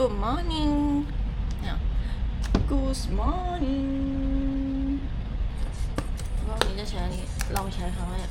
Good morning เนี่ย Good morning ว่าวันนี้จะใช้อันนี้ลองใช้ครั้งแรก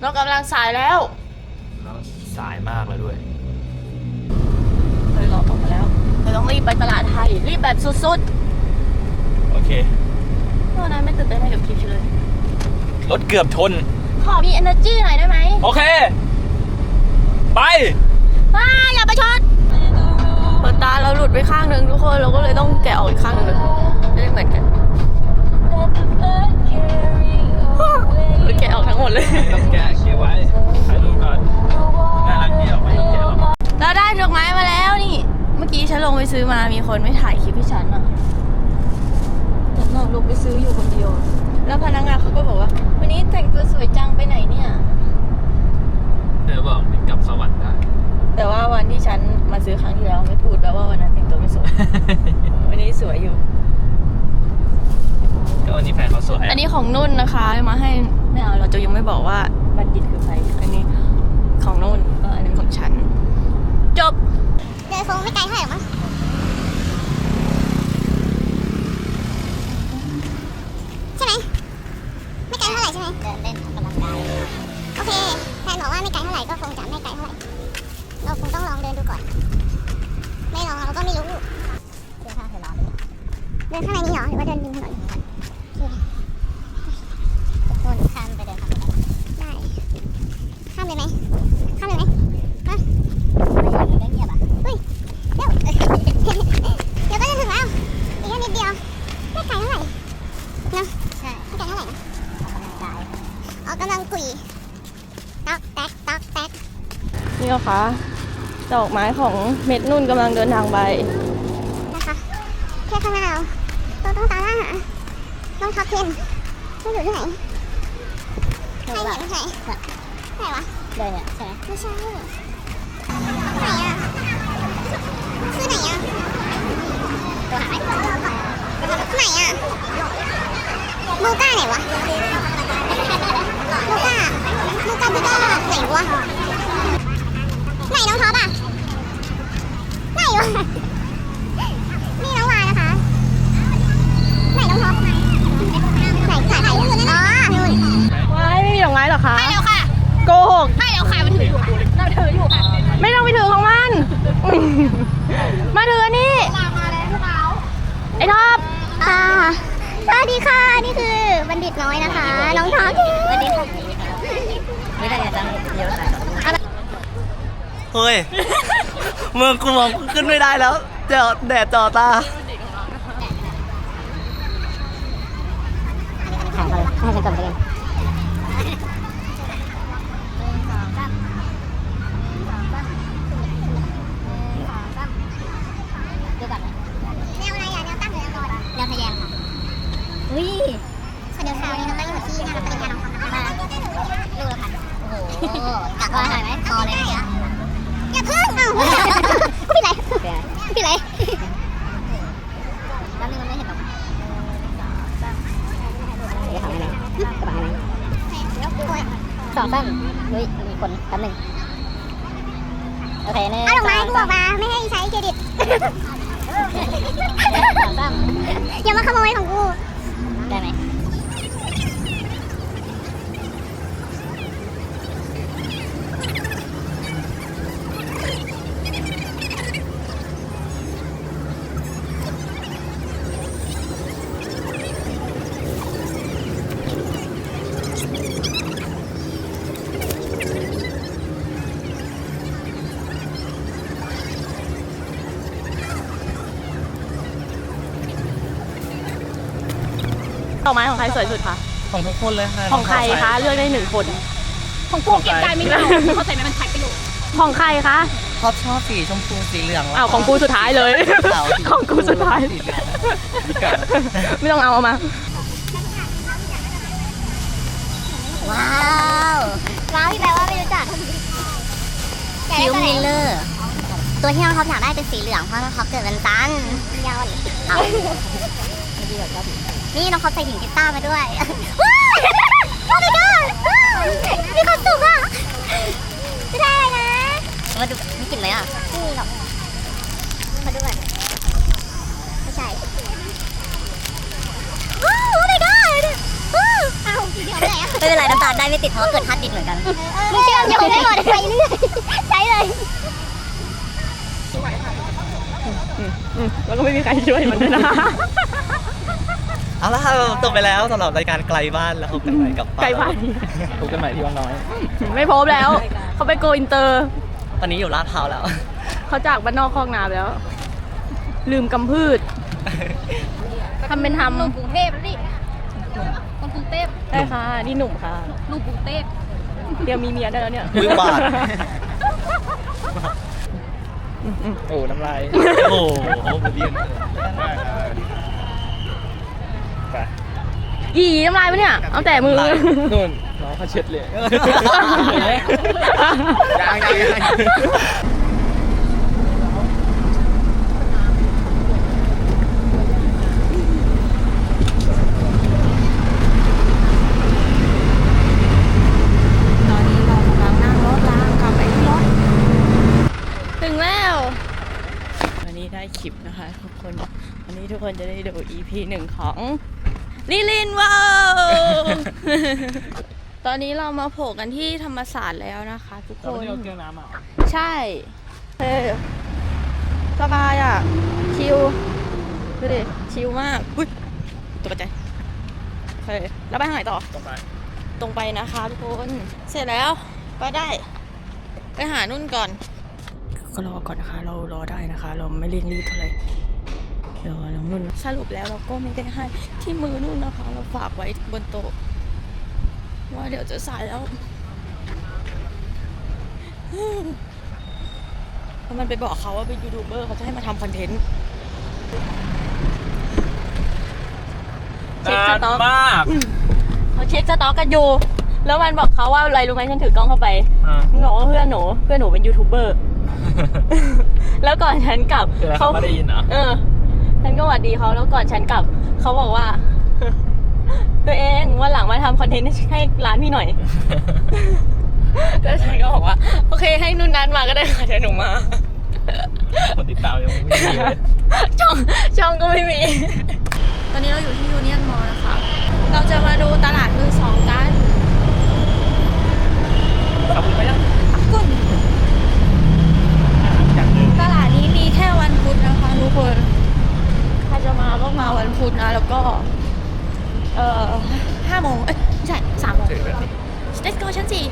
เรากำลังสายแล้ว แล้วสายมากแล้วด้วย เคยรอออกมาแล้วเราต้องรีบไปตลาดไทย รีบแบบสุดโอเค ๆเพราะนั้นไม่ตื่นเต้นอะไรกับคลิปเลย รถเกือบชน ขอมี energy หน่อยได้ไหมโอเค ไป ว้าอย่าไปชนเปิดตาเราหลุดไปข้างหนึ่งทุกคนเราก็เลยต้องแกะออกอีกข้างหนึ่งเลยไม่ได้เหมือนกัน หรือแกะออกทั้งหมดเลย ต้องแกะเก็บไว้ถ่ายรูปก่อนน่ารักเดียวไม่ต้องแกะหรอกเราได้ดอกไม้มาแล้วนี่ เมื่อกี้ฉันลงไปซื้อมา มีคนไม่ถ่ายคลิปให้ฉันอะแต่เราลงไปซื้ออยู่คนเดียว แล้วพนักงานเขาก็บอกว่า วันนี้แต่งตัวสวยจังไปไหนเนี่ย เธอบอกกลับสวรรค์ได้ แต่ว่าวันที่ฉันมาซื้อครั้งที่แล้วไม่พูดแล้วว่าวันนั้นแต่งตัวไม่สวย วันนี้สวยอยู่ ก็วันนี้แฟนเขาสวย อันนี้ของนุ่นนะ คะมาให้ไม่เอาเราจะยังไม่บอกว่าบัณฑิตคือใครอันนี้ของนุ่นก็อันนี้ของฉัน จบ เดินคงไม่ไกลเท่าไหร่หรอกมั้งใช่ไหมไม่ไกลเท่าไหร่ใช่ไหมเดินเล่นออกกำลังกายโอเคแฟนบอกว่าไม่ไกลเท่าไหร่ก็คงจะไม่ไกลเท่าไหร่เราคงต้องลองเดินดูก่อน ไม่ลองเราก็ไม่รู้เดินข้างเธอลองดูเดินข้างในนี้เหรอหรือว่าเดินริมถนนโอเคนู่นข้ามไปเดินข้ามไปได้ข้าม เลยไหมข้ามเลยไหมฮะเดินเงียบอะเฮ้ยเดี๋ยวเดี๋ยวก็จะถึงแล้วอีกแค่นิดเดียวไม่ไกลเท่าไหร่เนอะใช่ไม่ไกลเท่าไหร่นะออกกำลังกายออกกำลังกุยตอกแตกตอกแตกนี่นะคะดอกไม้ของเม็ดนุ่นกำลังเดินทางไปนะคะแค่ข้างหน้าเราเราต้องตามล่าหาน้องท็อปเทนไม่อยู่ที่ไหนใช่ไหนไม่ใช่ไหนวะเลยเนี่ยใช่ไหมไม่ใช่ไหนอะคือไหนอะ ตัวหาย ไหนอะมูก้าไหนวะมูก้ามูก้ามูก้าไหนวะไหนน้องท็อปอะไหนวะนี่น้องวานะคะไหนน้องท็อปไหนถ่ายถ่ายอ๋อนู่น ว้ายไม่มีดอกไม้เหรอคะ ไปแล้วค่ะ โกหก ไปแล้วค่ะมันถืออยู่เราถืออยู่ค่ะ ไม่ต้องไปถือของมัน มาถืออันนี้ มาแล้วพวกเรา ไอ้ท็อป ค่ะสวัสดีค่ะ นี่คือบัณฑิตน้อยนะคะ น้องท็อปสวัสดีค่ะ ไม่ได้ไงจังเยอะขายก่อน เฮ้ย เมื อกูมองขึ้นไม่ได้แล้วเจอแดดจ่อตา ขายก่อนให้ฉันก่อนไปเอง ที่ไหนแป๊บนึงมันไม่เห็นหรอก เดี๋ยวถามให้ไหมกระเป๋าให้ไหม สองตั้งเฮ้ยมีคนแป๊บหนึงโอเคหนึ่งเอาดอกไม้สกูงออกมาไม่ให้ใช้เครดิต สองสามอย่ามาขโมยของกู ได้ไหม ดอกไม้ของใครสวยสุดคะ ของทุกคนเลยค่ะของใครคะ เลือกได้หนึ่งคน ของพวกกินได้ไม่ได้เขาใส่มันพักไปอยู่ของใครคะ ชอบชอบสีชมพูสีเหลืองแล้วอ้าวของกูสุดท้ายเลยขาวสีของกูสุดท้ายสีเหลืองไม่ต้องเอาเอามา ว้าวว้าวที่แปลว่าไม่รู้จักอยากคิได้วตัวไหนมิลเลอร์ ตัวที่น้องท็อปอยากได้เป็นสีเหลืองเพราะน้องท็อปเกิดวันจันทร์ยาวเอา นี่น้องท็อปใส่หินกีตาร์มาด้วย ว้าวโอ้ my god มีความสุขอะจะได้อะไรนะมาดูมีกลิ่นไหมอะไม่มีหรอกมาดูก่อนไม่ใช่ว้าว oh my god ว้าวเอาเดี๋ยวไหนอะไม่เป็นไรน้ำตาลได้ไม่ติดเพราะว่าเกิดทัดดินเหมือนกันมึงเชื่อมโยงได้หมดไปเรื่อยใช้เลยแล้วก็ไม่มีใครช่วยมันด้วยนะ เอาละค่ะจบไปแล้วสำหรับรายการไกลบ้านแล้วพบกันใหม่กับไกลบ้านพบกันใหม่ที่วังน้อย ไม่พบแล้ว เขาไปโกอินเตอร์ ตอนนี้อยู่ลาดพร้าวแล้ว เขาจากบ้านนอกคอกนาไปแล้ว ลืมกำพืชทำเป็นทำกรุงเทพแล้วดิคนกรุงเทพได้ค่ะ นี่หนุ่มค่ะลูกกรุงเทพเตรียมมีเมียได้แล้วเนี่ยมือบาดโอ้น้ำลายโอ้โหเบียน ไปอีน้ำลายปะเนี่ย เอาแต่มือ นู่นน้องเขาเช็ดเลยยังยังยังตอนนี้เรากำลังนั่งรถรางกลับไปที่รถ ถึงแล้ว วันนี้ได้คลิปนะคะทุกคน วันนี้ทุกคนจะได้ดู EP หนึ่งของ ลิลินว้าวตอนนี้เรามาโผล่กันที่ธรรมศาสตร์แล้วนะคะ ทุกคเราไม่นได้เอาเครื่องน้ำมาใช่เฮ้ยสบายอะ ชิลดูดิ ชิลมากอุ้ยตกใจเฮ้ยแล้วไปทางไหนต่อ ต่อไปตรงไปนะคะทุกคน เสร็จแล้ว ไปได้ ไปหานุ่นก่อน ก็รอก่อนนะคะ เรารอได้นะคะ เราไม่เร่งรีบเท่าไหร่ เดี๋ยวน้องนุ่นสรุปแล้วเราก็ไม่ได้ให้ที่มือนุ่นนะคะ เราฝากไว้บนโต๊ะว่าเดี๋ยวจะสายแล้วเพราะมันไปบอกเขาว่าเป็นยูทูบเบอร์เขาจะให้มาทำคอนเทนต์เช็คสต็อกมากเขาเช็คสต็อกกันอยู่ แล้วมันบอกเขาว่าอะไรรู้ไหมฉันถือกล้องเข้าไปอ่ามันบอกว่าเพื่อนหนู เพื่อนหนูเป็นยูทูบเบอร์ แล้วก่อนฉันกลับคืออะไรเขาไม่ได้ยินเหรอเออ ฉันก็หวัดดีเขาแล้วก่อนฉันกลับเขาบอกว่า ตัวเองวันหลังมาทำคอนเทนต์ให้ร้านพี่หน่อย แล้วฉันก็บอกว่า โอเคให้นุ่นนัดมาก็ได้ค่ะเดี๋ยวหนูมาคนติดตามยังไม่มีเลยช่องช่องก็ไม่มี ตอนนี้เราอยู่ที่ยูเนียนมอลนะคะ เราจะมาดูตลาดมือสองกัน ขอบคุณไปยัง กุ่น อย่างหนึ่ง ตลาดนี้มีแค่วันพุธนะคะทุกคน ใครจะมาก็มาวันพุธนะ แล้วก็ เอ่อห้าโมง เอ้ยไม่ใช่สามโมง ถือแบบนี้ Let's go ชั้นสี่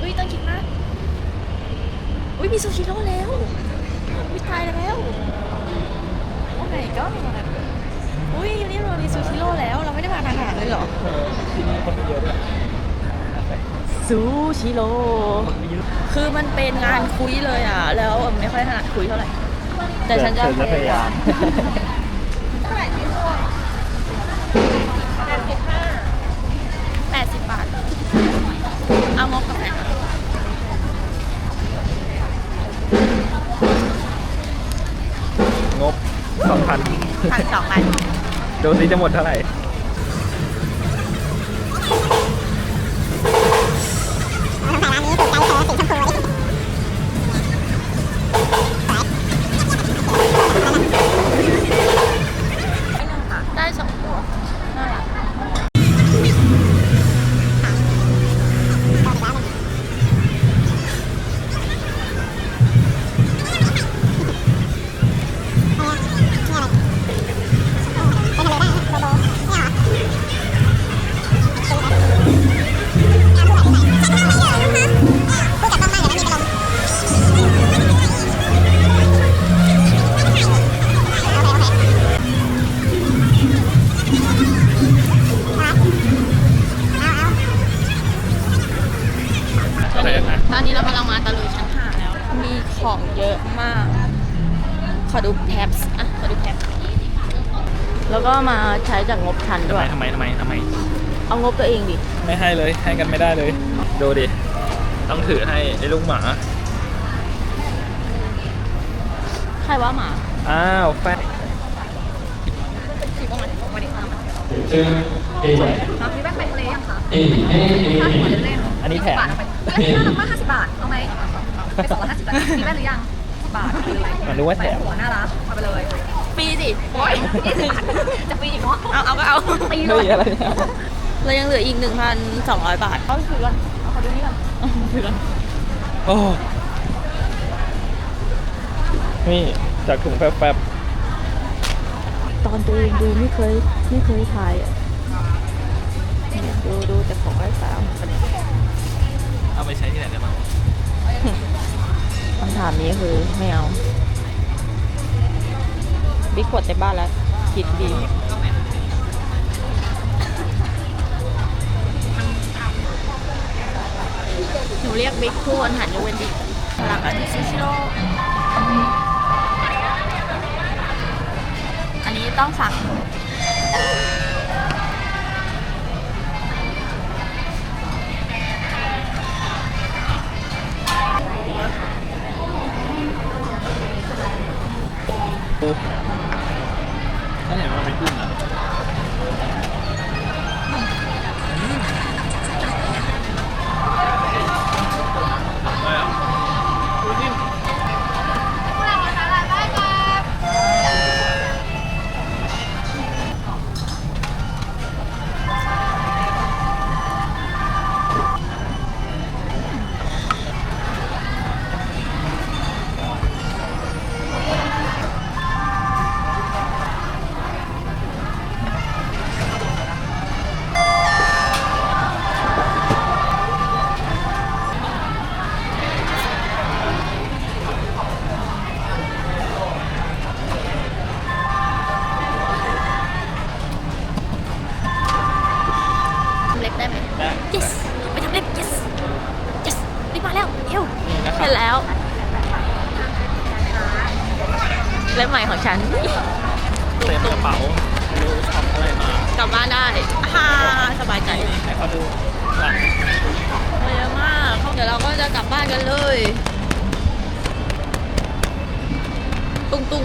อุ้ยต้องคิดมาก อุ้ยมีซูชิโร่แล้วอุ้ยตายแล้วโอ้ my god อุ้ยอยู่นี่เรามีซูชิโร่แล้ว เราไม่ได้มาทานอาหารเลยเหรอเออที่นี่คนเยอะด้วยซูชิโร่คือมันเป็นงานคุยเลยอะ แล้วไม่ค่อยถนัดคุยเท่าไหร่ แต่ฉันจะเธอพยายามแปดสิบบาท เอางบกับแฟ พันพันสองพัน ดูสิจะหมดเท่าไหร่ ขอดูแท็บส์อะขอดูแท็บส์แล้วก็มาใช้จากงบชั้นทำด้ไมวย ทำไมทำไมทำไม เอางบตัวเองดิ ไม่ให้เลยให้กันไม่ได้เลย ดูดิ ต้องถือให้ไอ้ลูกหมา ใครว่าหมาอ้าวแฟนมีแบงค์ไปทะเลยังคะค่าหัวเล่นๆอันนี้แถมบาทเอาไปเฮ้ยน่ารักมากห้าสิบบาทเอาไหมไปสองร้อยห้าสิบบาทมีแบงค์หรือยังสิ บบาทไปเลยมันรู้ว่าแถม หัวน่ารักเอาไปเลยปีสิโอ้ยยี่สิบบาทจะปีอีกเนาะเอาเอาก็เอาตีเลเฮ้ยยอะไรเนี่ยเรายังเหลืออีก 1,200 บาท เอาถือก่อนเอาขอดูนี่ก่อนเอาถือก่อนโอ้นี่จากถุงแฟบตอนตัวเองดูไม่เคยไม่เคยถ่ายอะเนี่ยดูดูแต่ของไร้สาระกันเนี่ยๆเอาไปใช้ที่ไหนได้บ้างคำถามนี้คือไม่เอา บิ๊กขวดเต็มบ้านแล้ว คิดดีหนูเรียกบิ๊กคู่อันหันยกเว้นบิ๊กหลักอันนี้ซูชิโร่อันนี้ต้องสั่ง นั่นเห็นว่ ห็บนแล้วเล็บใหม่ของฉันเต็มกระเป๋าไม่รู้ช็อปอะไรมากลับบ้านได้ฮ่าสบายใจให้เขาดูหลังเยอะมากเดี๋ยวเราก็จะกลับบ้านกันเลย ตุ้งตุ้ง